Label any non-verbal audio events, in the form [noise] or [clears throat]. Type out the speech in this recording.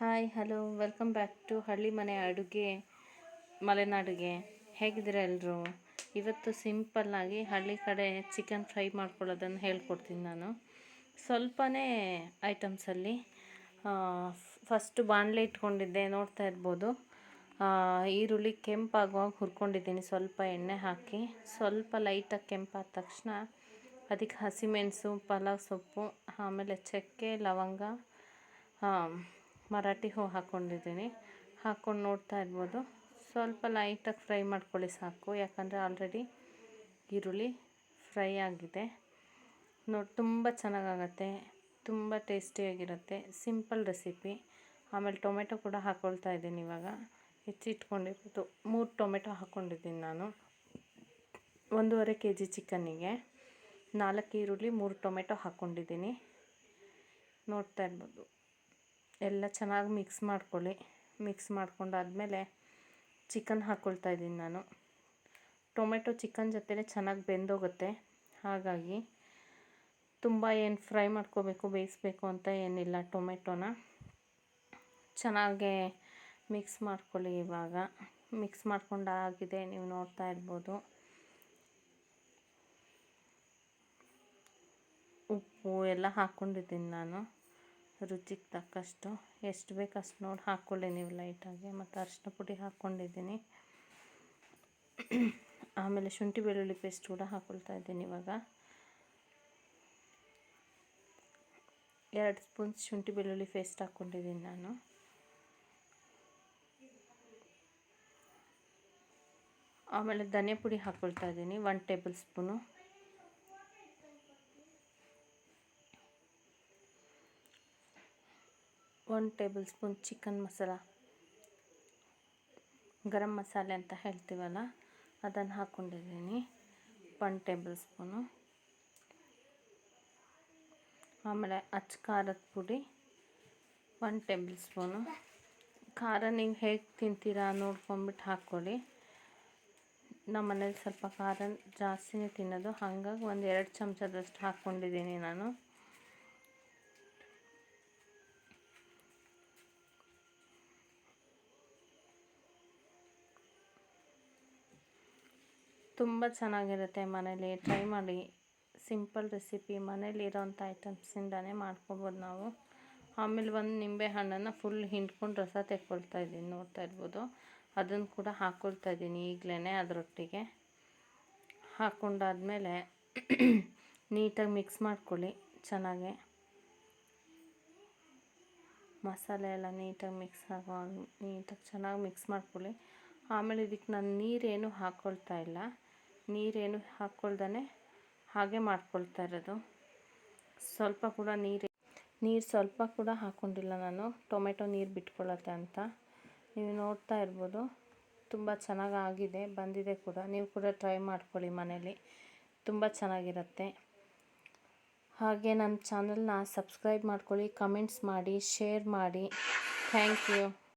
Hi hello welcome back to ಹಳ್ಳಿ ಮನೆ ಅಡುಗೆ ಮಲೆನಾಡಿಗೆ ಹೇಗಿದ್ದೀರಾ ಎಲ್ಲರೂ ಇವತ್ತು ಸಿಂಪಲ್ಲಾಗಿ ಹಳ್ಳಿ ಕಡೆ ಚಿಕನ್ ಫ್ರೈ ಮಾಡ್ಕೊಳ್ಳೋದನ್ನು ಹೇಳ್ಕೊಡ್ತೀನಿ ನಾನು. ಸ್ವಲ್ಪನೇ ಐಟಮ್ಸಲ್ಲಿ ಫಸ್ಟು ಬಾಣಲೆ ಇಟ್ಕೊಂಡಿದ್ದೆ, ನೋಡ್ತಾ ಇರ್ಬೋದು. ಈರುಳ್ಳಿ ಕೆಂಪಾಗುವಾಗ ಹುರ್ಕೊಂಡಿದ್ದೀನಿ, ಸ್ವಲ್ಪ ಎಣ್ಣೆ ಹಾಕಿ. ಸ್ವಲ್ಪ ಲೈಟಾಗಿ ಕೆಂಪಾದ ತಕ್ಷಣ ಅದಕ್ಕೆ ಹಸಿಮೆಣಸು, ಪಲಾವ್ ಸೊಪ್ಪು, ಆಮೇಲೆ ಚಕ್ಕೆ, ಲವಂಗ ಮರಾಠಿ ಹೂ ಹಾಕ್ಕೊಂಡಿದ್ದೀನಿ ಹಾಕ್ಕೊಂಡು ನೋಡ್ತಾ ಇರ್ಬೋದು. ಸ್ವಲ್ಪ ಲೈಟಾಗಿ ಫ್ರೈ ಮಾಡ್ಕೊಳ್ಳಿ ಸಾಕು. ಯಾಕಂದರೆ ಆಲ್ರೆಡಿ ಈರುಳ್ಳಿ ಫ್ರೈ ಆಗಿದೆ. ನೋಡಿ, ತುಂಬ ಚೆನ್ನಾಗಾಗತ್ತೆ. ತುಂಬ ಟೇಸ್ಟಿಯಾಗಿರುತ್ತೆ. Simple recipe. ಆಮೇಲೆ ಟೊಮೆಟೊ ಕೂಡ ಹಾಕ್ಕೊಳ್ತಾ ಇದ್ದೀನಿ ಇವಾಗ. ಹೆಚ್ಚಿಟ್ಕೊಂಡಿರೋದು. ಮೂರು ಟೊಮೆಟೊ ಹಾಕ್ಕೊಂಡಿದ್ದೀನಿ ನಾನು. ಒಂದೂವರೆ ಕೆ ಜಿ ಚಿಕನ್ನಿಗೆ. ನಾಲ್ಕು ಈರುಳ್ಳಿ, ಮೂರು ಟೊಮೆಟೊ ಹಾಕ್ಕೊಂಡಿದ್ದೀನಿ ನೋಡ್ತಾ ಇರ್ಬೋದು. ಎಲ್ಲ ಚೆನ್ನಾಗಿ ಮಿಕ್ಸ್ ಮಾಡ್ಕೊಳ್ಳಿ. ಮಿಕ್ಸ್ ಮಾಡ್ಕೊಂಡಾದ್ಮೇಲೆ ಚಿಕನ್ ಹಾಕ್ಕೊಳ್ತಾ ಇದ್ದೀನಿ ನಾನು. ಟೊಮೆಟೊ ಚಿಕನ್ ಜೊತೆಲೇ ಚೆನ್ನಾಗಿ ಬೆಂದೋಗುತ್ತೆ. ಹಾಗಾಗಿ ತುಂಬ ಏನು ಫ್ರೈ ಮಾಡ್ಕೋಬೇಕು, ಬೇಯಿಸ್ಬೇಕು ಅಂತ ಏನಿಲ್ಲ ಟೊಮೆಟೊನ ಚೆನ್ನಾಗೆ ಮಿಕ್ಸ್ ಮಾಡ್ಕೊಳ್ಳಿ ಇವಾಗ. ಮಿಕ್ಸ್ ಮಾಡ್ಕೊಂಡಾಗಿದೆ, ನೀವು ನೋಡ್ತಾ ಇರ್ಬೋದು. ಉಪ್ಪು ಎಲ್ಲ ಹಾಕ್ಕೊಂಡಿದ್ದೀನಿ ನಾನು. ರುಚಿಗೆ ತಕ್ಕಷ್ಟು. ಎಷ್ಟು ಬೇಕು ಅಷ್ಟು ನೋಡಿ ಹಾಕ್ಕೊಳ್ಳಿ ನೀವು ಲೈಟಾಗಿ. ಮತ್ತು ಅರಿಶಿನ ಪುಡಿ ಹಾಕ್ಕೊಂಡಿದ್ದೀನಿ ಆಮೇಲೆ ಶುಂಠಿ ಬೆಳ್ಳುಳ್ಳಿ ಪೇಸ್ಟ್ ಕೂಡ ಹಾಕ್ಕೊಳ್ತಾ ಇದ್ದೀನಿ ಇವಾಗ. ಎರಡು ಸ್ಪೂನ್ ಶುಂಠಿ ಬೆಳ್ಳುಳ್ಳಿ ಪೇಸ್ಟ್ ಹಾಕ್ಕೊಂಡಿದ್ದೀನಿ ನಾನು. ಆಮೇಲೆ ಧನಿಯಾ ಪುಡಿ ಹಾಕ್ಕೊಳ್ತಾ ಇದ್ದೀನಿ. One table spoon. One table spoon chicken masala garam masala ಅಂತ ಹೇಳ್ತೀವಲ್ಲ, ಅದನ್ನು ಹಾಕ್ಕೊಂಡಿದ್ದೀನಿ ಒನ್ ಟೇಬಲ್ ಸ್ಪೂನು ಆಮೇಲೆ ಅಚ್ಚ ಖಾರದ ಪುಡಿ. ಒನ್ ಟೇಬಲ್ ಸ್ಪೂನು ಖಾರ ನೀವು ಹೇಗೆ ತಿಂತೀರಾ ನೋಡ್ಕೊಂಬಿಟ್ಟು ಹಾಕ್ಕೊಳ್ಳಿ ನಮ್ಮ ಮನೇಲಿ ಸ್ವಲ್ಪ ಖಾರ ಜಾಸ್ತಿನೇ ತಿನ್ನೋದು. ಹಾಗಾಗಿ ಒಂದು ಎರಡು ಚಮಚದಷ್ಟು ಹಾಕ್ಕೊಂಡಿದ್ದೀನಿ ನಾನು. ತುಂಬ ಚೆನ್ನಾಗಿರುತ್ತೆ ಮನೇಲಿ. ಟ್ರೈ ಮಾಡಿ. ಸಿಂಪಲ್ ರೆಸಿಪಿ ಮನೇಲಿ ಇರೋವಂಥ ಐಟಮ್ಸಿಂದನೇ ಮಾಡ್ಕೊಬೋದು ನಾವು. ಆಮೇಲೆ ಒಂದು ನಿಂಬೆ ಹಣ್ಣನ್ನು ಫುಲ್ ಹಿಂಡ್ಕೊಂಡು ರಸ ತೆಕ್ಕೊಳ್ತಾ ಇದ್ದೀನಿ, ನೋಡ್ತಾ ಇರ್ಬೋದು. ಅದನ್ನು ಕೂಡ ಹಾಕ್ಕೊಳ್ತಾ ಇದ್ದೀನಿ ಈಗಲೇ ಅದರೊಟ್ಟಿಗೆ. ಹಾಕ್ಕೊಂಡಾದಮೇಲೆ [clears throat] ನೀಟಾಗಿ ಮಿಕ್ಸ್ ಮಾಡ್ಕೊಳ್ಳಿ ಚೆನ್ನಾಗೆ. ಮಸಾಲೆ ಎಲ್ಲ ನೀಟಾಗಿ ಮಿಕ್ಸ್ ಆಗೋ ನೀಟಾಗಿ ಚೆನ್ನಾಗಿ ಮಿಕ್ಸ್ ಮಾಡ್ಕೊಳ್ಳಿ. ಆಮೇಲೆ ಇದಕ್ಕೆ ನಾನು ನೀರೇನು ಹಾಕ್ಕೊಳ್ತಾ ಇಲ್ಲ. ನೀರೇನು ಹಾಕ್ಕೊಳ್ದೇ ಹಾಗೆ ಮಾಡ್ಕೊಳ್ತಾ ಇರೋದು. ಸ್ವಲ್ಪ ಕೂಡ ನೀರು ನೀರು ಸ್ವಲ್ಪ ಕೂಡ ಹಾಕ್ಕೊಂಡಿಲ್ಲ ನಾನು. ಟೊಮೆಟೊ ನೀರು ಬಿಟ್ಕೊಳ್ಳುತ್ತೆ ಅಂತ. ನೀವು ನೋಡ್ತಾ ಇರ್ಬೋದು, ತುಂಬ ಚೆನ್ನಾಗಿ ಆಗಿದೆ, ಬಂದಿದೆ ಕೂಡ. ನೀವು ಕೂಡ ಟ್ರೈ ಮಾಡ್ಕೊಳ್ಳಿ ಮನೇಲಿ, ತುಂಬ ಚೆನ್ನಾಗಿರುತ್ತೆ. ಹಾಗೆ ನಮ್ಮ ಚಾನಲ್ನ ಸಬ್ಸ್ಕ್ರೈಬ್ ಮಾಡ್ಕೊಳ್ಳಿ, ಕಮೆಂಟ್ಸ್ ಮಾಡಿ, ಶೇರ್ ಮಾಡಿ. Thank you.